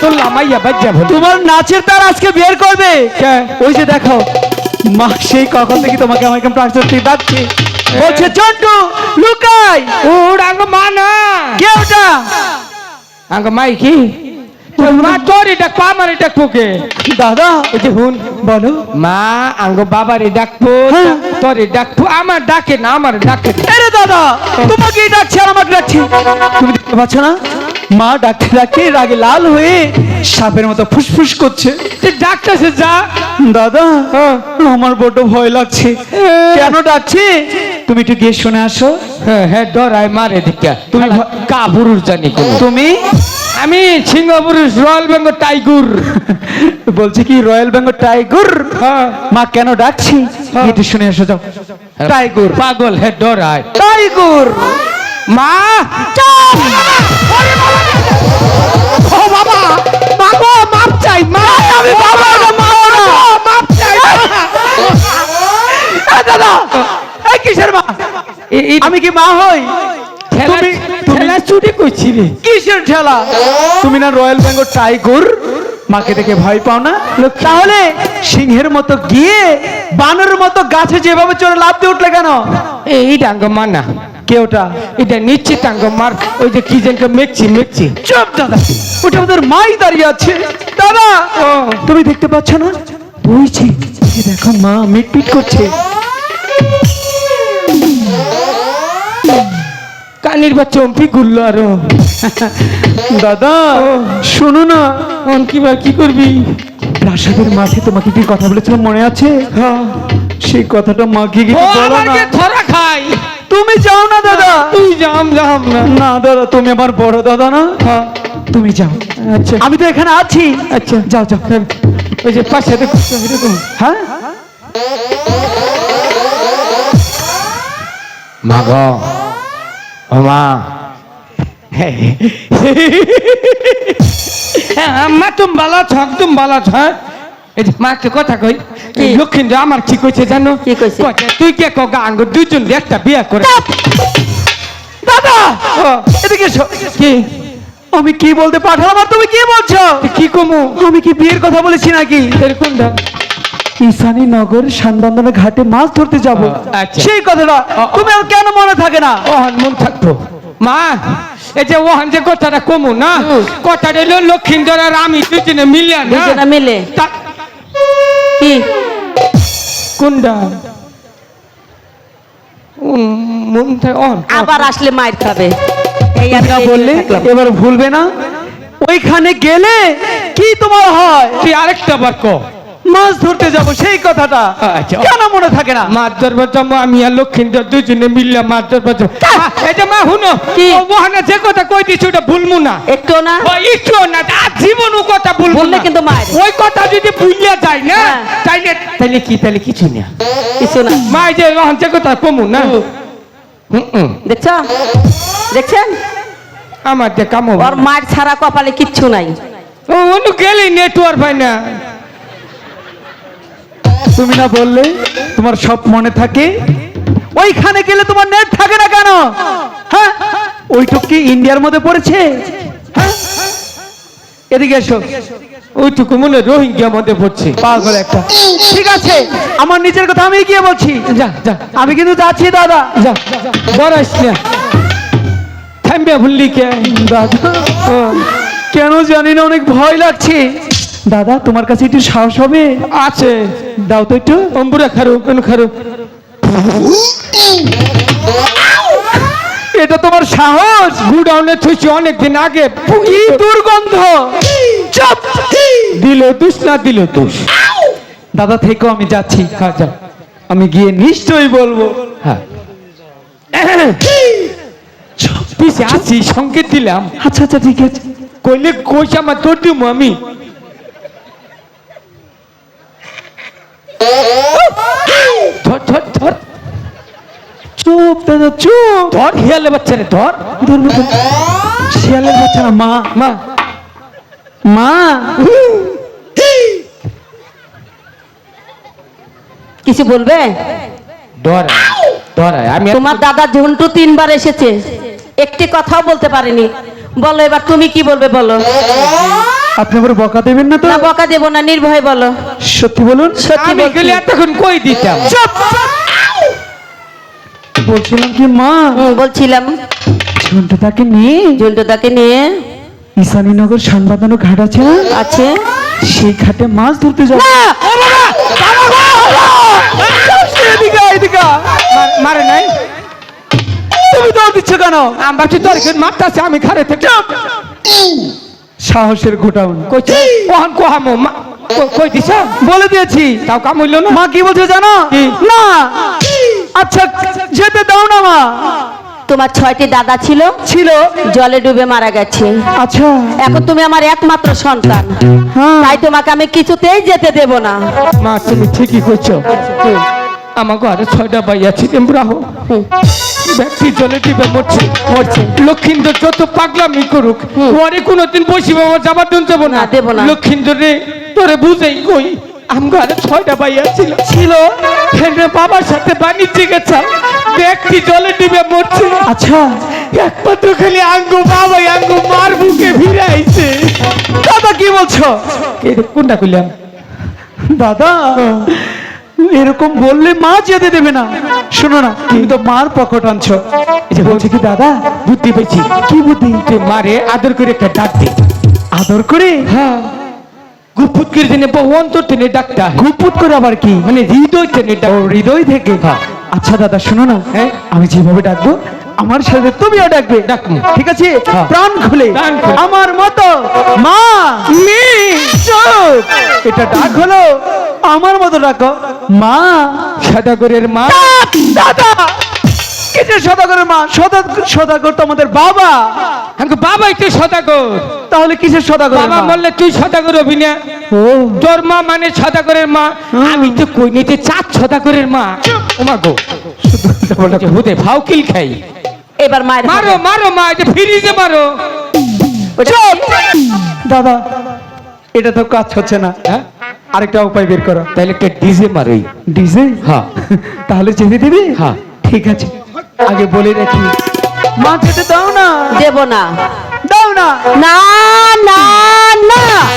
তোর লামাইয়া বাজ্যা তোমার নাচের তার আজকে বের করবে? ওই যে দেখো মা সেই কখন থেকে তোমাকে আমার কেমন প্রাকৃতিক ডাকছে। বলছে চন্টু লুকাই! ওর আঙ্গ মা না কে ওটা? আঙ্গ মাই কি? মা তোর এটা আমার এটা কোকে? দাদা এই যে হুন বলো। মা আঙ্গ বাবারে ডাকবো হ্যাঁ। তোরে ডাকবো আমার ডাকে না আমার ডাকে। আরে দাদা তোমাকে ডাকছে আর আমাকে ডাকছে। তুমি দেখতে পাচ্ছ না? মা ডাকতে ডাকতে রাগে লাল হয়ে সাপের মতো ফুসফুস করছে। ডাকতেছে যা। দাদা হ্যাঁ। আমার বড্ড ভয় লাগছে। কেন ডাকছে? তুমি একটু গিয়ে শুনে আসো। হ্যাঁ হ্যাঁ ডরাই মারে দিকা। তুমি কা পুরুষ জানি তুমি? আমি সিংহ পুরুষ রয়্যাল বেঙ্গল টাইগুর। বলছে কি রয়্যাল বেঙ্গল টাইগুর? হ্যাঁ। মা কেন ডাকছি? হ্যাঁ। একটু শুনে আসো যাও। টাইগুর। পাগল হ্যাঁ ডরাই টাইগুর! মা! ও বাবা! বাবা মাপ চাই মা! আমি বাবা না মা না। মাপ চাই দাদা এই কিসের মা? আমি কি মা হই? তুমি তুমি ঠেলা চুরি করছি রে। কিসের ঠেলা? তুমি না রয়্যাল বেঙ্গল টাইগুর? মাকে দেখে ভয় পাও না? তাহলে সিংহের মতো গিয়ে বানরের মতো গাছে যেভাবে চড়ে লাভ দিয়ে উঠলে কেন? এই ডাঙ্গ মা না। কে ওটা? এটা নিশ্চিত মার ওই যে কি যেন মেকছি মেকছি। চুপ দাদা ওটা আমাদের মাই দাঁড়িয়ে আছে। দাদা! তুমি দেখতে পাচ্ছ না? বইছি দেখো মা করছে। কানির আরও দাদা শোনো না। অন কি বা কি করবি? প্রাসাদের মাঠে তোমাকে কি কথা বলেছিলাম মনে আছে? সেই কথাটা মাকে গিয়ে বলো না। জাম জাম না না দাদা তুমি আমার বড় দাদা না। হ্যাঁ। তুমি যাও। আচ্ছা। আমি তো এখানে আছি। আচ্ছা। যাও যাও। ওই যে পাশে এরকম হ্যাঁ? মা গো মা। হ্যাঁ মা তুমি বালা থাক তুমি বালা থাক এই যে মা একটা কথা কই কি? লক্ষ্মীন্দর আমার কি কইছে জানো? কি কইছে? তুই কে কগা আঙ্গ দুইজন একটা বিয়া করে। এদিকে এসো। কি? আমি কি বলতে পাঠালাম আর তুমি কি বলছো? কি কমু? আমি কি বিয়ের কথা বলেছি নাকি? এরকম ঈশানী নগর ঘাটে মাছ ধরতে যাব। আচ্ছা। সেই কথাটা তুমি আর কেন মনে থাকে না? ওহান মন থাকতো মা এই যে ওহান যে কথাটা কমু না? কথাটা হলো লক্ষ্মীন্দর আর আমি দুজনে মিলিয়া না? মিলে। কি? কোনটা? মন থাকে আবার আসলে মায়ের খাবে। না বললে এবার ভুলবে না? ওইখানে গেলে কি তোমার হয়? তুই আরেকটা বার কো। মাছ ধরতে যাব সেই কথাটা। আচ্ছা। কেন মনে থাকে না? মাছ ধরবার যাব আমি আর লক্ষ্মীন্দর দুজনে মিললে মাছ ধরবার যাব মা, মা হুনো? কি? ও যে কথা কই দিছি ওটা ভুলমু না। একটু না? একটু না আর জীবনও কথা ভুলবো না। কিন্তু মায়ের। ওই কথা যদি ভুলিয়া যায় না হ্যাঁ। তাইলে তাইলে কি তাইলে কিছু না। কিছু না। মা যে যে কথা কমু না। দেখছ? দেখছেন? আমার যে কামো ওর মায়ের ছাড়া কপালে কিচ্ছু নাই। ও অনু গেলি নেটওয়ার্ক হয় না। তুমি না বললে তোমার সব মনে থাকে? ওইখানে গেলে তোমার নেট থাকে না কেন? হ্যাঁ? ওইটুক কি ইন্ডিয়ার মধ্যে পড়েছে? হ্যাঁ? এদিকে এসো। ওইটুকু মনে রোহিঙ্গা মধ্যে পড়ছে। পাগল একটা। ঠিক আছে আমার নিজের কথা আমি গিয়ে বলছি। যা যা। আমি কিন্তু যাচ্ছি দাদা। যা বড়াইস না। থামবে ভুললি কে? দাদা কেন জানি না অনেক ভয় লাগছে। দাদা তোমার কাছে একটু সাহস হবে? আছে। দাও তো একটু। অম্বুরা খারু কোন খারু এটা তোমার সাহস? গুডাউনে থুইছি অনেকদিন আগে। কি দুর্গন্ধ? চুপ! দিল দুষ না দিল দুষ? দাদা থেকেও আমি যাচ্ছি। হ্যাঁ আমি গিয়ে নিশ্চয়ই বলব। হ্যাঁ। আছি সংকেত দিলাম। আচ্ছা আচ্ছা ঠিক আছে। কইলে কইস আমার তোর দিব আমি ধর ধর ধর চুপ দাদা চুপ ধর হিয়ালে বাচ্চা রে ধর ধরবো শিয়ালের বাচ্চা না, মা। মা। মা কিছু বলবে? ধর ধর আমি তোমার দাদা ঝন্টু তিনবার এসেছে। একটি কথাও বলতে পারেনি। বলো এবার তুমি কি বলবে বলো? আপনি আবার বকা দেবেন না তো? না বকা দেবো না নির্ভয় বলো। সত্যি বলুন? সত্যি আমি বলছি। এতক্ষণ কই দিতাম? চুপ! বলছিলাম কি মা? বলছিলাম। নিয়ে? ঝুন্টুদাকে নিয়ে। ঈশানীনগর সানবাঁধানো ঘাট আছে না? আছে। সেই ঘাটে মাছ ধরতে যাব। মার- নাই? তুমি দৌড় দিচ্ছ কেন? আমি ভাবছি তোর কেন আমি ঘরে থেকে সাহসের ঘোটাউন কইছে ওহান কোহামো মা- কই- কই দিছ? বলে দিয়েছি। তাও কাম হইল না? মা কি বলছে জানো? না! আচ্ছা যেতে দাও না মা। তোমার ছয়টি দাদা ছিল ছিল। জলে ডুবে মারা গেছে। আচ্ছা। এখন তুমি আমার একমাত্র সন্তান। হ্যাঁ। তাই তোমাকে আমি কিছুতেই যেতে দেব না। মা তুমি ঠিকই কইছো। আমার ঘরে ছয়টা বাইয়া ছিলেন রাহ। হুম। ব্যক্তি জলে টিপে মরছে। মরছে। লক্ষিন্দর যত পাগলামি করুক ওরে কোনোদিন বসি বাবা যাবার দিন যাব না। না, দেব না। লক্ষিন্দর রে তোরে বুঝেই কই আম ঘরে ছয়টা ছিল। ছিল। বাবার সাথে গেছাম ব্যক্তি জলে টিপে মরছে। আচ্ছা। একমাত্র খালি আঙ্গু বাবাই আঙ্গু মার বুকে আইছে। দাদা কি বলছো? কোনটা কইলাম? দাদা এরকম বললে মা যেতে দেবে না। শোনো না তুমি তো মার পকেট আনছো। এই যে বলছি কি দাদা? বুদ্ধি পেয়েছি কি বুদ্ধি? তুই মারে আদর করে একটা ডাক দে। আদর করে? হ্যাঁ। গুপুত করে দিনে অন্তর গুপুত করে আবার কি? মানে হৃদয় হৃদয় থেকে। হ্যাঁ। আচ্ছা দাদা শোনো না। হ্যাঁ? আমি যেভাবে ডাকবো আমার সাথে তুমিও ডাকবে। ডাকবো। ঠিক আছে? হ্যাঁ। প্রাণ খুলে। আমার মতো মা মি এটা ডাক হলো। আমার মতো ডাকো। মা। সদাগরের মা। দাদা। কিসের সদাগরের মা? সদা সদাগর তো আমাদের বাবা। আমাকে বাবাই তো সদাগর। তাহলে কিসের সদাগর বাবা বললে তুই সদাগর হবি না। ও। তোর মা মানে সদাগরের মা। আমি তো কই নিতে চার সদাগরের মা। ওমা গো। হুদে ফাউকিল খাই। এবার মায়ের মারো মারো মা এটা ফিরিজে মারো। দাদা এটা তো কাজ হচ্ছে না। হ্যাঁ? আরেকটা উপায় বের করো। তাহলে একটা ডিজে মারোই। ডিজে? হ্যাঁ। তাহলে যেতে দিবি? হ্যাঁ। ঠিক আছে। আগে বলে রাখি মা যেতে দাও না। দেব না। দাও না। না না না।